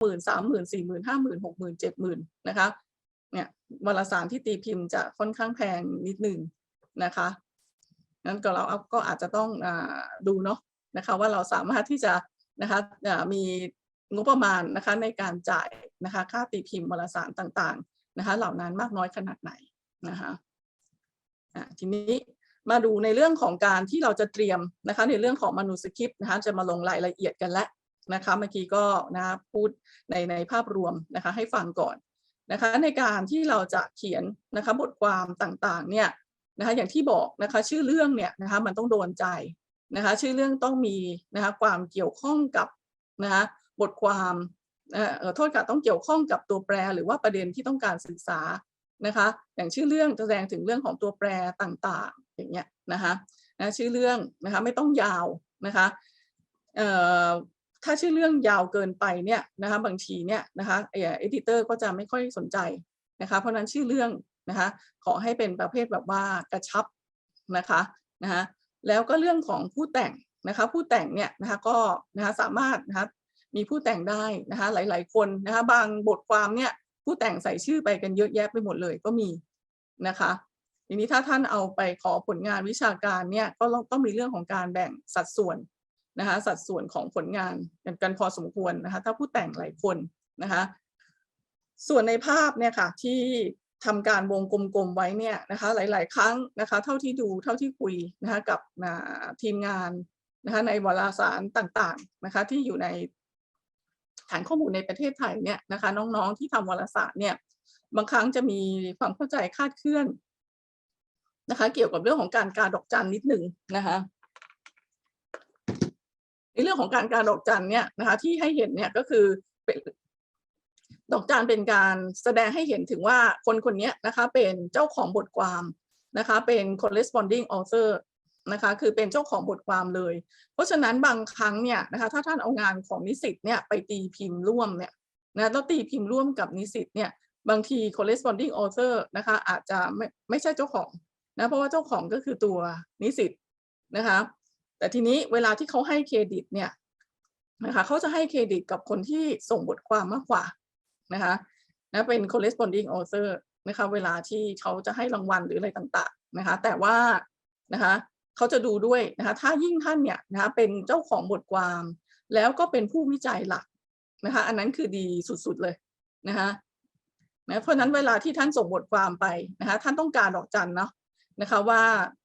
หมื่นสามหมื่นสี่หมื่นห้าหมื่นหกหมื่นเจ็ดหมื่นนะคะเนี่ยวารสารที่ตีพิมพ์จะค่อนข้างแพงนิดหนึ่งนะคะนั้นก็เราก็อาจจะต้องอดูเนาะนะคะว่าเราสามารถที่จะนะคะมีงบประมาณนะคะในการจ่ายนะคะค่าตีพิมพ์วารสารต่างๆนะคะเหล่านั้นมากน้อยขนาดไหนนะคะอะทีนี้มาดูในเรื่องของการที่เราจะเตรียมนะคะในเรื่องของมนุสคริปต์นะคะจะมาลงรายละเอียดกันแล้ว นะคะเมื่อกี้ก็นะคะพูดในในภาพรวมนะคะให้ฟังก่อนนะคะในการที่เราจะเขียนนะคะบทความต่างๆเนี่ยนะคะอย่างที่บอกนะคะชื่อเรื่องเนี่ยนะคะมันต้องโดนใจนะคะชื่อเรื่องต้องมีนะคะความเกี่ยวข้องกับนะคะบทความเอ่อโทษค่ะต้องเกี่ยวข้องกับตัวแปรหรือว่าประเด็นที่ต้องการศึกษานะคะอย่างชื่อเรื่องแสดงถึงเรื่องของตัวแปรต่างๆ อย่างเงี้ยนะคะนะชื่อเรื่องนะคะไม่ต้องยาวนะคะเอ่อ ถ้าชื่อเรื่องยาวเกินไปเนี่ยนะคะบางทีเนี่ยนะคะเอดิเตอร์ก็จะไม่ค่อยสนใจนะคะเพราะฉะนั้นชื่อเรื่องนะคะขอให้เป็นประเภทแบบว่ากระชับนะคะนะคะแล้วก็เรื่องของผู้แต่งนะคะผู้แต่งเนี่ยนะคะก็นะคะสามารถนะคะมีผู้แต่งได้นะคะหลาย ๆ คนนะคะบางบทความเนี่ยผู้แต่งใส่ชื่อไปกันเยอะแยะไปหมดเลยก็มีนะคะทีนี้ถ้าท่านเอาไปขอผลงานวิชาการเนี่ยก็ต้องมีเรื่องของการแบ่งสัดส่วน นะคะสัดส่วนของผลงานกันกันพอสมควรนะคะถ้าผู้แต่งหลายคนนะคะส่วนในภาพเนี่ยค่ะที่ทำการวงกลมๆไว้เนี่ยนะคะหลาย ๆ ครั้งนะคะเท่าที่ดูเท่าที่คุยนะคะกับทีมงานนะคะในวารสารต่างๆนะคะที่อยู่ในฐานข้อมูลในประเทศไทยเนี่ยนะคะน้องๆที่ทำวารสารเนี่ยบางครั้งจะมีความเข้าใจคาดเคลื่อนนะคะเกี่ยวกับเรื่องของการการดอกจันนิดหนึ่งนะคะ ในเรื่องของการการดอกจันเนี่ยนะคะที่ให้เห็นเนี่ยก็คือเป็นดอกจันเป็นการแสดงให้เห็นถึงว่าคนคนนี้นะคะเป็นเจ้าของบทความนะคะเป็น corresponding author นะคะคือเป็นเจ้าของบทความเลย เพราะฉะนั้นบางครั้งเนี่ยนะคะถ้าท่านเอางานของนิสิตเนี่ยไปตีพิมพ์ร่วมเนี่ยนะแล้วตีพิมพ์ร่วมกับนิสิตเนี่ยบางที corresponding author นะคะอาจจะไม่ไม่ใช่เจ้าของนะเพราะว่าเจ้าของก็คือตัวนิสิตนะคะ แต่ทีนี้เวลาที่เขาให้เครดิตเนี่ยนะคะเขาจะให้เครดิตกับคนที่ส่งบทความมากกว่านะคะนะเป็น corresponding author นะคะเวลาที่เขาจะให้รางวัลหรืออะไรต่างๆนะคะแต่ว่านะคะเขาจะดูด้วยนะคะถ้ายิ่งท่านเนี่ยนะคะเป็นเจ้าของบทความ แล้วก็เป็นผู้วิจัยหลักนะคะอันนั้นคือดีสุดๆเลยนะคะนะเพราะนั้นเวลาที่ท่านส่งบทความไปนะคะท่านต้องการดอกจันเนาะนะคะว่า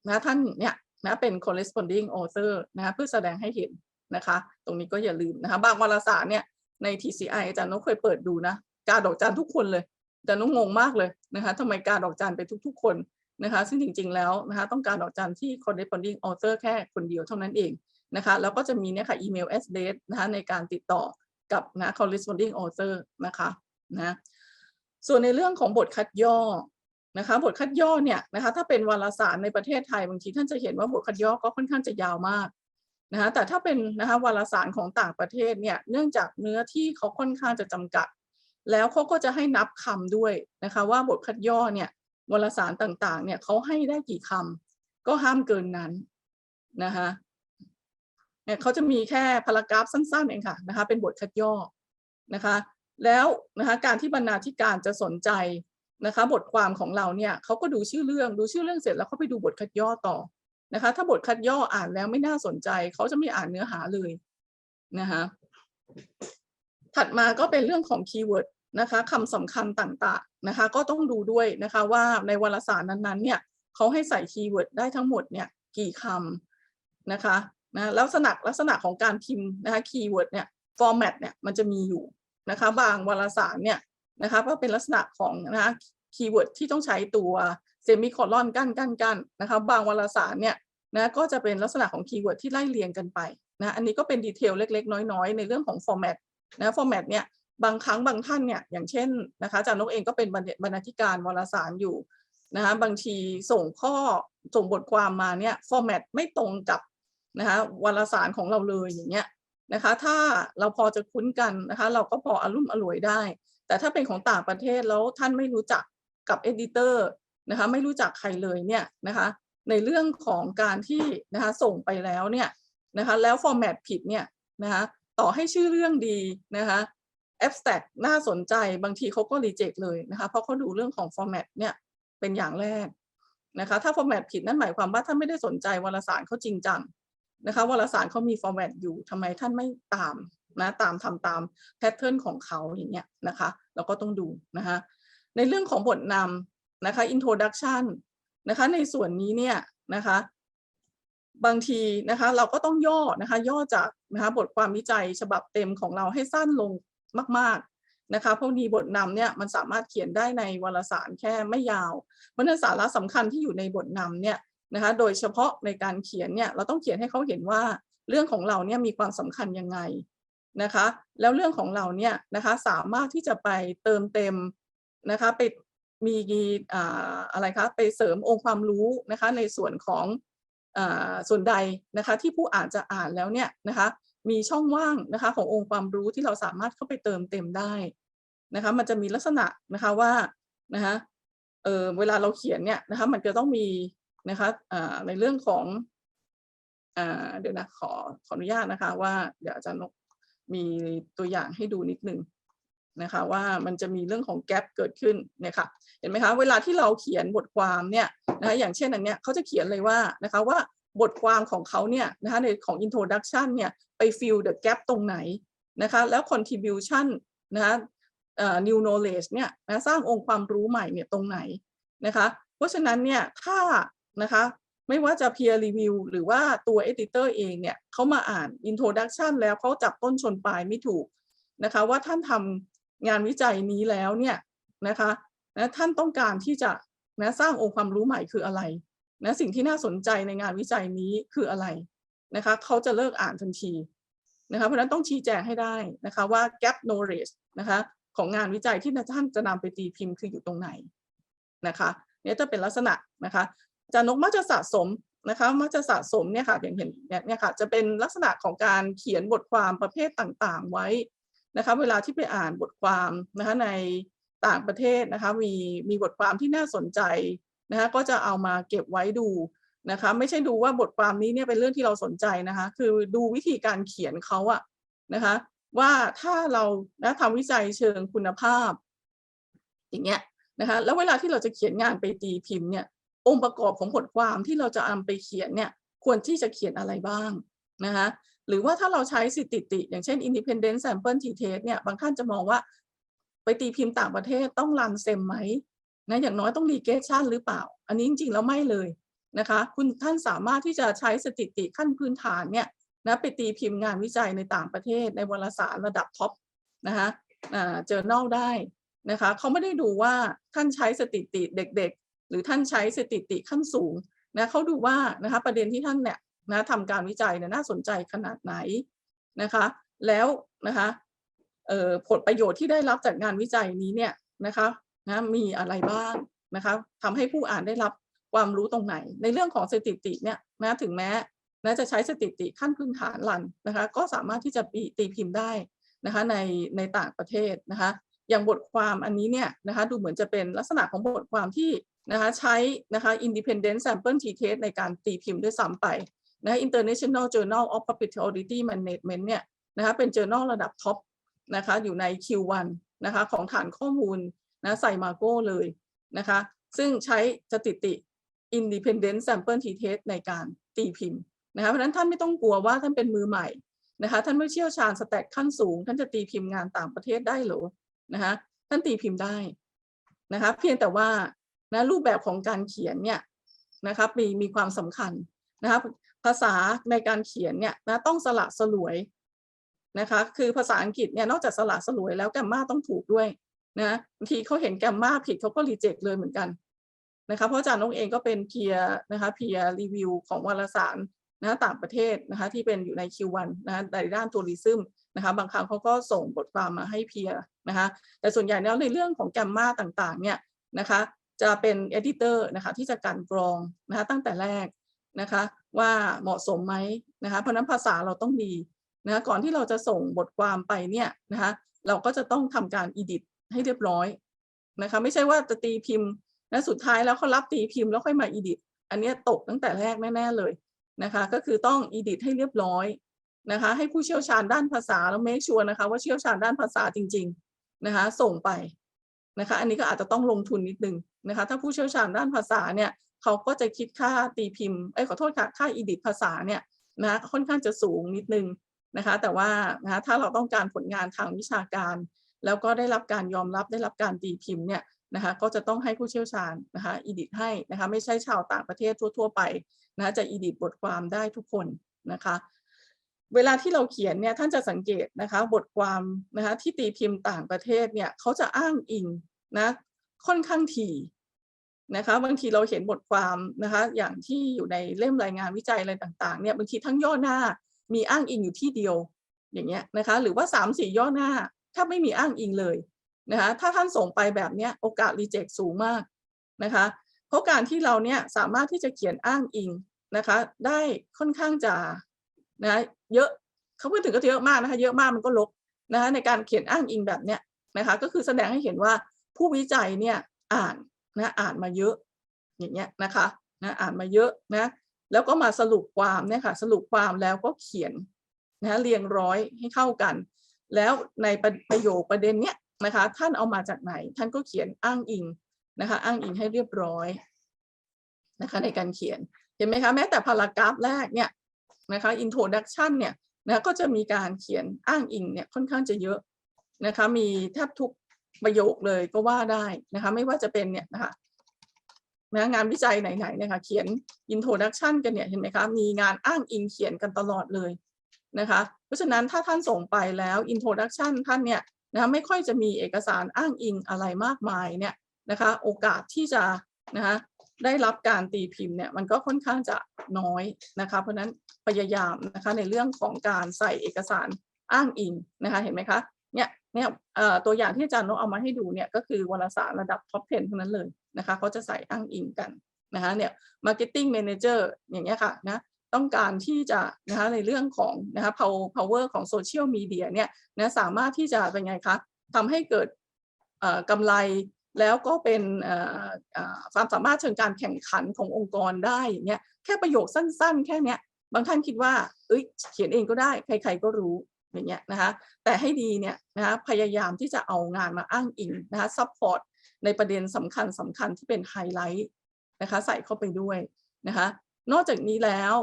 นะท่านเนี่ย นะเป็น corresponding author นะคะเพื่อแสดงให้เห็นนะคะ ตรงนี้ก็อย่าลืมนะคะบางวารสารเนี่ยใน TCI อาจารย์นกเคยเปิดดูนะการดอกจันทุกคนเลยอาจารย์นกงงมากเลยนะคะทำไมการดอกจันไปทุก ๆ คนนะคะ ซึ่งจริง ๆ แล้วนะคะต้องการดอกจันที่ corresponding author แค่คนเดียวเท่านั้นเองนะคะแล้วก็จะมีเนี่ยค่ะ email address นะคะในการติดต่อกับนะ corresponding author นะคะนะส่วนในเรื่องของบทคัดย่อ นะคะบทคัดย่อเนี่ยนะคะถ้าเป็นวารสารในประเทศไทยบางทีท่านจะเห็นว่าบทคัดย่อก็ค่อนข้างจะยาวมากนะคะแต่ถ้าเป็นนะคะวารสารของต่างประเทศเนี่ยเนื่องจากเนื้อที่เขาค่อนข้างจะจำกัด แล้วเขาก็จะให้นับคำด้วยนะคะว่าบทคัดย่อเนี่ยวารสารต่างๆเนี่ยเขาให้ได้กี่คำก็ห้ามเกินนั้นนะคะเนี่ยเขาจะมีแค่พารากราฟสั้นๆเองค่ะนะคะเป็นบทคัดย่อนะคะแล้วนะคะการที่บรรณาธิการจะสนใจ นะคะบทความของเราเนี่ยเขาก็ดูชื่อเรื่องดูชื่อเรื่องเสร็จแล้วเขาไปดูบทคัดย่อต่อนะคะ ถ้าบทคัดย่ออ่านแล้วไม่น่าสนใจเขาจะไม่อ่านเนื้อหาเลยนะคะถัดมาก็เป็นเรื่องของคีย์เวิร์ดนะคะคำสำคัญต่างๆนะคะ ก็ต้องดูด้วยนะคะว่าในวารสารนั้นๆเนี่ยเขาให้ใส่คีย์เวิร์ดได้ทั้งหมดเนี่ยกี่คำนะคะนะลักษณะลักษณะของการพิมพ์นะคะคีย์เวิร์ดเนี่ยฟอร์แมตเนี่ยมันจะมีอยู่นะคะ บางวารสารเนี่ย นะคะก็เป็นลักษณะของนะคะคีย์เวิร์ดที่ต้องใช้ตัวเซมิคอลอนกั้นกั้นกั้นนะคะบางวารสารเนี่ยนะก็จะเป็นลักษณะของคีย์เวิร์ดที่ไล่เรียงกันไปนะอันนี้ก็เป็นดีเทลเล็ก ๆ น้อยๆ ในเรื่องของฟอร์แมตนะฟอร์แมตเนี่ยบางครั้งบางท่านเนี่ยอย่างเช่นนะคะจารย์นกเองก็เป็นบรรณาธิการวารสารอยู่นะคะบางทีส่งข้อส่งบทความมาเนี่ยฟอร์แมตไม่ตรงกับนะคะวารสารของเราเลยอย่างเงี้ยนะคะถ้าเราพอจะคุ้นกันนะคะเราก็พออารมุ่มอร่วยได้ แต่ถ้าเป็นของต่างประเทศแล้วท่านไม่รู้จักกับเอดิเตอร์นะคะไม่รู้จักใครเลยเนี่ยนะคะในเรื่องของการที่นะคะส่งไปแล้วเนี่ยนะคะแล้วฟอร์แมตผิดเนี่ยนะคะต่อให้ชื่อเรื่องดีนะคะ abstract น่าสนใจบางทีเขาก็ reject เลยนะคะเพราะเขาดูเรื่องของ format เนี่ยเป็นอย่างแรกนะคะถ้า format ผิดนั่นหมายความว่าท่านไม่ได้สนใจวารสารเขาจริงจังนะคะวารสารเขามี format อยู่ทำไมท่านไม่ตาม นะตามทำตาม pattern ของเขาอย่างเงี้ยนะคะเราก็ต้องดูนะคะในเรื่องของบทนำนะคะ introduction นะคะในส่วนนี้เนี่ยนะคะบางทีนะคะเราก็ต้องย่อนะคะย่อจากนะคะบทความวิจัยฉบับเต็มของเราให้สั้นลงมาก ๆนะคะเพราะดีบทนำเนี่ยมันสามารถเขียนได้ในวารสารแค่ไม่ยาวเพราะนั้นสาระสำคัญที่อยู่ในบทนำเนี่ยนะคะโดยเฉพาะในการเขียนเนี่ยเราต้องเขียนให้เขาเห็นว่าเรื่องของเราเนี่ยมีความสำคัญยังไง นะคะ แล้วเรื่องของเราเนี่ยนะคะสามารถที่จะไปเติมเต็มนะคะไปมีอะไรคะไปเสริมองค์ความรู้นะคะในส่วนของอส่วนใดนะคะที่ผู้อ่านจะอ่านแล้วเนี่ยนะคะมีช่องว่างนะคะขององค์ความรู้ที่เราสามารถเข้าไปเติมเต็มได้นะคะมันจะมีลักษณะนะคะว่านะคะเออเวลาเราเขียนเนี่ยนะคะมันจะต้องมีนะคะในเรื่องของอเดี๋ยวนะขอขออนุญาตนะคะว่าเดี๋ยวอาจารย์นก มีตัวอย่างให้ดูนิดนึงนะคะว่ามันจะมีเรื่องของแกลบเกิดขึ้นนี่ยค่ะเห็นไหมคะเวลาที่เราเขียนบทความเนี่ยนะคะอย่างเช่นอันเนี้ยเขาจะเขียนเลยว่านะคะว่าบทความของเขาเนี่ยนะคะในของ introduction เนี่ยไป fill the gap ตรงไหนนะคะแล้ว contribution นะคะ new knowledge เนี่ยนะสร้างองค์ความรู้ใหม่เนี่ยตรงไหนนะคะเพราะฉะนั้นเนี่ยถ้านะคะ ไม่ว่าจะ peer review หรือว่าตัว editor เองเนี่ยเขามาอ่าน introduction แล้วเขาจับต้นชนปลายไม่ถูกนะคะว่าท่านทำงานวิจัยนี้แล้วเนี่ยนะคะนะท่านต้องการที่จะนะสร้างองค์ความรู้ใหม่คืออะไรนะสิ่งที่น่าสนใจในงานวิจัยนี้คืออะไรนะคะเขาจะเลิกอ่านทันทีนะคะเพราะนั้นต้องชี้แจงให้ได้นะคะว่า gap knowledge นะคะของงานวิจัยที่ท่านจะนำไปตีพิมพ์คืออยู่ตรงไหนนะคะเนี่ยจะเป็นลักษณะนะคะ จานกมักจะสะสมนะคะมักจะสะสมเนี่ยค่ะอย่างเห็นเนี่ยค่ะจะเป็นลักษณะของการเขียนบทความประเภทต่างๆไว้นะคะเวลาที่ไปอ่านบทความนะคะในต่างประเทศนะคะมีมีบทความที่น่าสนใจนะคะก็จะเอามาเก็บไว้ดูนะคะไม่ใช่ดูว่าบทความนี้เนี่ยเป็นเรื่องที่เราสนใจนะคะคือดูวิธีการเขียนเขาอะนะคะว่าถ้าเรานะทำวิจัยเชิงคุณภาพ อย่างเงี้ยนะคะแล้วเวลาที่เราจะเขียนงานไปตีพิมพ์เนี่ย องค์ประกอบของบทความที่เราจะเอาไปเขียนเนี่ยควรที่จะเขียนอะไรบ้างนะคะหรือว่าถ้าเราใช้สถิติ อย่างเช่น independent sample t-test เนี่ยบางท่านจะมองว่า ไปตีพิมพ์ต่างประเทศต้องรันเซมไหมนะอย่างน้อยต้องรีเกชันหรือเปล่า อันนี้จริงๆแล้วไม่เลยนะคะคุณท่านสามารถที่จะใช้สถิติขั้นพื้นฐานเนี่ยนะไปตีพิมพ์งานวิจัยในต่างประเทศในวารสารระดับท็อปนะคะอ่าเจอแนลได้นะคะเขาไม่ได้ดูว่าท่านใช้สถิติเด็ก หรือท่านใช้สถิติขั้นสูงนะเขาดูว่านะคะประเด็นที่ท่านเนี่ยนะทำการวิจัยเนี่ยน่าสนใจขนาดไหนนะคะ แล้วนะคะเอ่อผลประโยชน์ที่ได้รับจากงานวิจัยนี้เนี่ยนะคะนะมีอะไรบ้างนะคะทำให้ผู้อ่านได้รับความรู้ตรงไหน ในเรื่องของสถิติเนี่ยนะถึงแม้นะจะใช้สถิติขั้นพื้นฐานลันนะคะ ก็สามารถที่จะตีพิมพ์ได้นะคะในในต่างประเทศนะคะ อย่างบทความอันนี้เนี่ยนะคะดูเหมือนจะเป็นลักษณะของบทความที่ นะคะใช้นะคะ independent sample t-test ในการตีพิมพ์ด้วยซ้ำไปนะ International Journal of Probability Management เนี่ยนะคะเป็น journal ระดับท็อปนะคะอยู่ใน Q1 นะคะของฐานข้อมูลนะใส่มาโก้เลยนะคะซึ่งใช้สถิติ independent sample t-test ในการตีพิมพ์นะคะเพราะฉะนั้นท่านไม่ต้องกลัวว่าท่านเป็นมือใหม่นะคะท่านไม่เชี่ยวชาญสแต็กขั้นสูง ท่านจะตีพิมพ์งานต่างประเทศได้หรอนะคะท่านตีพิมพ์ได้นะคะเพียงแต่ว่า นะรูปแบบของการเขียนเนี่ยนะคะมีมีความสำคัญนะคะภาษาในการเขียนเนี่ยนะต้องสละสลวยนะคะคือภาษาอังกฤษเนี่ยนอกจากสละสลวยแล้วแกมมาต้องถูกด้วยนะบางทีเขาเห็นแกมมาผิดเขาก็รีเจ็คเลยเหมือนกันนะคะเพราะอาจารย์นกเองก็เป็นเพียนะคะเพียรีวิวของวารสารนะต่างประเทศนะคะที่เป็นอยู่ใน Q1 นนะในด้านทัวริซึมนะคะบางครั้งเขาก็ส่งบทความมาให้เพียนะคะแต่ส่วนใหญ่แล้วในเรื่องของแกมมาต่างๆเนี่ยนะคะ จะเป็นเอดิเตอร์นะคะที่จะการกรองนะคะตั้งแต่แรกนะคะว่าเหมาะสมไหมนะคะเพราะนั้นภาษาเราต้องดีนะคะก่อนที่เราจะส่งบทความไปเนี่ยนะคะเราก็จะต้องทำการอีดิทให้เรียบร้อยนะคะไม่ใช่ว่าจะตีพิมพ์นะสุดท้ายแล้วเขารับตีพิมพ์แล้วค่อยมาอีดิทอันนี้ตกตั้งแต่แรกแน่ๆเลยนะคะก็คือต้องอีดิทให้เรียบร้อยนะคะให้ผู้เชี่ยวชาญด้านภาษาแล้วเมคชัวร์นะคะว่าเชี่ยวชาญด้านภาษาจริงๆนะคะส่งไป นะคะอันนี้ก็อาจจะต้องลงทุนนิดนึงนะคะถ้าผู้เชี่ยวชาญด้านภาษาเนี่ยเขาก็จะคิดค่าตีพิมพ์เอ้ยขอโทษค่ะค่าอีดิทภาษาเนี่ยนะค่อนข้างจะสูงนิดนึงนะคะแต่ว่านะะถ้าเราต้องการผลงานทางวิชาการ แล้วก็ได้รับการยอมรับได้รับการตีพิมพ์เนี่ยนะคะก็จะต้องให้ผู้เชี่ยวชาญนะคะอีดิทให้นะคะไม่ใช่ชาวต่างประเทศทั่ว ๆ ไปนะะจะอีดิทบทความได้ทุกคนนะคะ เวลาที่เราเขียนเนี่ยท่านจะสังเกตนะคะบทความนะคะที่ตีพิมพ์ต่างประเทศเนี่ยเขาจะอ้างอิงนะค่อนข้างถี่นะคะบางทีเราเห็นบทความนะคะอย่างที่อยู่ในเล่มรายงานวิจัยอะไรต่างๆเนี่ยบางทีทั้งย่อหน้ามีอ้างอิงอยู่ที่เดียวอย่างเงี้ยนะคะหรือว่าสามสี่ย่อหน้าถ้าไม่มีอ้างอิงเลยนะคะถ้าท่านส่งไปแบบเนี้ยโอกาสรีเจ็คสูงมากนะคะเพราะการที่เราเนี่ยสามารถที่จะเขียนอ้างอิงนะคะได้ค่อนข้างจะ นะเยอะเขาพูดถึงก็เยอะมากนะคะเยอะมากมันก็ลบนะคะในการเขียนอ้างอิงแบบเนี้ยนะคะก็คือแสดงให้เห็นว่าผู้วิจัยเนี่ยอ่านนะอ่านมาเยอะอย่างเงี้ยนะคะนะอ่านมาเยอะนะแล้วก็มาสรุปความเนี่ยค่ะสรุปความแล้วก็เขียนนะเรียงร้อยให้เข้ากัน แล้วในประประโยคประเด็นเนี้ยนะคะท่านเอามาจากไหน ท่านก็เขียนอ้างอิงนะคะอ้างอิงให้เรียบร้อยนะคะในการเขียนเห็นไหมคะแม้แต่พารากราฟแรกเนี่ย นะคะ introduction เนี่ยนะก็จะมีการเขียนอ้างอิงเนี่ยค่อนข้างจะเยอะนะคะมีแทบทุกประโยคเลยก็ว่าได้นะคะไม่ว่าจะเป็นเนี่ยนะคะนะงานวิจัยไหนๆนะคะเขียน introduction กันเนี่ยเห็นไหมคะมีงานอ้างอิงเขียนกันตลอดเลยนะคะเพราะฉะนั้นถ้าท่านส่งไปแล้ว introduction ท่านเนี่ยนะคะไม่ค่อยจะมีเอกสารอ้างอิงอะไรมากมายเนี่ยนะคะโอกาสที่จะนะคะ ได้รับการตีพิมพ์เนี่ยมันก็ค่อนข้างจะน้อยนะคะเพราะนั้นพยายามนะคะในเรื่องของการใส่เอกสารอ้างอิงนะคะเห็นไหมคะเนี่ยเนี่ยตัวอย่างที่อาจารย์นกเอามาให้ดูเนี่ยก็คือวารสารระดับท็อป 10ทั้งนั้นเลยนะคะเขาจะใส่อ้างอิงกันนะคะเนี่ย marketing manager อร์อย่างเงี้ยค่ะนะต้องการที่จะนะคะในเรื่องของนะคะ power power ของโซเชียลมีเดียเนี่ยนะสามารถที่จะเป็นไงคะทำให้เกิดเอ่อกำไร แล้วก็เป็นความสามารถเชิงการแข่งขันขององค์กรได้อย่างเงี้ยแค่ประโยคสั้น ๆ แค่เนี้ยบางท่านคิดว่าเอ้ยเขียนเองก็ได้ใคร ๆก็รู้อย่างเงี้ยนะคะแต่ให้ดีเนี่ยนะคะพยายามที่จะเอางานมาอ้างอิงนะคะซัพพอร์ตในประเด็นสำคัญสำคัญที่เป็นไฮไลท์นะคะใส่เข้าไปด้วยนะคะนอกจากนี้แล้ว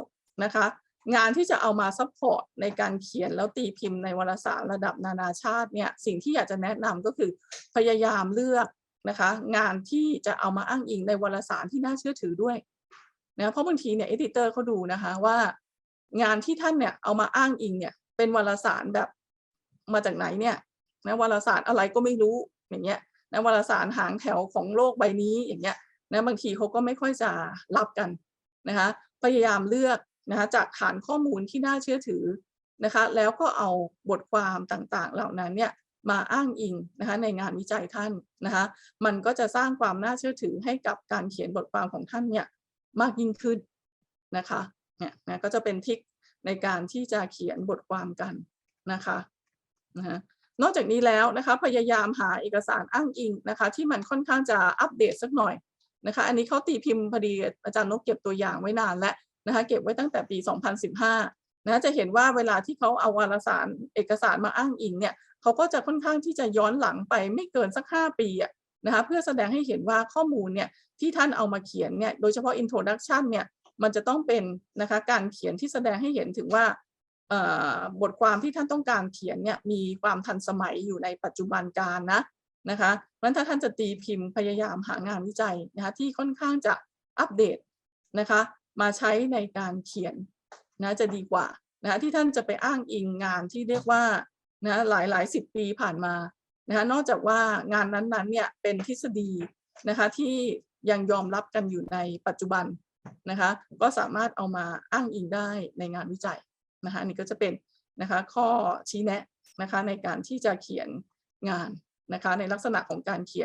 นะคะงานที่จะเอามาซัพพอร์ตในการเขียนแล้วตีพิมพ์ในวารสารระดับนานาชาติเนี่ยสิ่งที่อยากจะแนะนำก็คือพยายามเลือก นะคะงานที่จะเอามาอ้างอิงในวารสารที่น่าเชื่อถือด้วยนะเพราะบางทีเนี่ยเอดิเตอร์เขาดูนะคะว่างานที่ท่านเนี่ยเอามาอ้างอิงเนี่ยเป็นวารสารแบบมาจากไหนเนี่ยนะวารสารอะไรก็ไม่รู้อย่างเงี้ยนะวารสารหางแถวของโลกใบนี้อย่างเงี้ยนะบางทีเขาก็ไม่ค่อยจะรับกันนะคะพยายามเลือกนะคะจากฐานข้อมูลที่น่าเชื่อถือนะคะแล้วก็เอาบทความต่างๆ เหล่านั้นเนี่ย มาอ้างอิงนะคะในงานวิจัยท่านนะคะมันก็จะสร้างความน่าเชื่อถือให้กับการเขียนบทความของท่านเนี่ยมากยิ่งขึ้นนะคะเนี่ยนะก็จะเป็นทริคในการที่จะเขียนบทความกันนะคะนะคะนอกจากนี้แล้วนะคะพยายามหาเอกสารอ้างอิงนะคะที่มันค่อนข้างจะอัปเดตสักหน่อยนะคะอันนี้เขาตีพิมพ์พอดีอาจารย์นกเก็บตัวอย่างไว้นานแล้วนะคะเก็บไว้ตั้งแต่ปี 2015นะจะเห็นว่าเวลาที่เขาเอาวารสารเอกสารมาอ้างอิงเนี่ย เขาก็จะค่อนข้างที่จะย้อนหลังไปไม่เกินสัก 5 ปีอะนะคะเพื่อแสดงให้เห็นว่าข้อมูลเนี่ยที่ท่านเอามาเขียนเนี่ยโดยเฉพาะ introduction เนี่ยมันจะต้องเป็นนะคะการเขียนที่แสดงให้เห็นถึงว่าบทความที่ท่านต้องการเขียนเนี่ยมีความทันสมัยอยู่ในปัจจุบันการนะนะคะเพราะฉะนั้นถ้าท่านจะตีพิมพ์พยายามหางานวิจัยนะคะที่ค่อนข้างจะอัปเดตนะคะมาใช้ในการเขียนนะจะดีกว่านะคะที่ท่านจะไปอ้างอิงงานที่เรียกว่า นะหลายหลายสิบปีผ่านมานะคะนอกจากว่างานนั้นๆเนี่ยเป็นทฤษฎีนะคะที่ยังยอมรับกันอยู่ในปัจจุบันนะคะก็สามารถเอามาอ้างอิงได้ในงานวิจัยนะคะอันนี้ก็จะเป็นนะคะข้อชี้แนะนะคะในการที่จะเขียนงานนะคะในลักษณะของการเขียน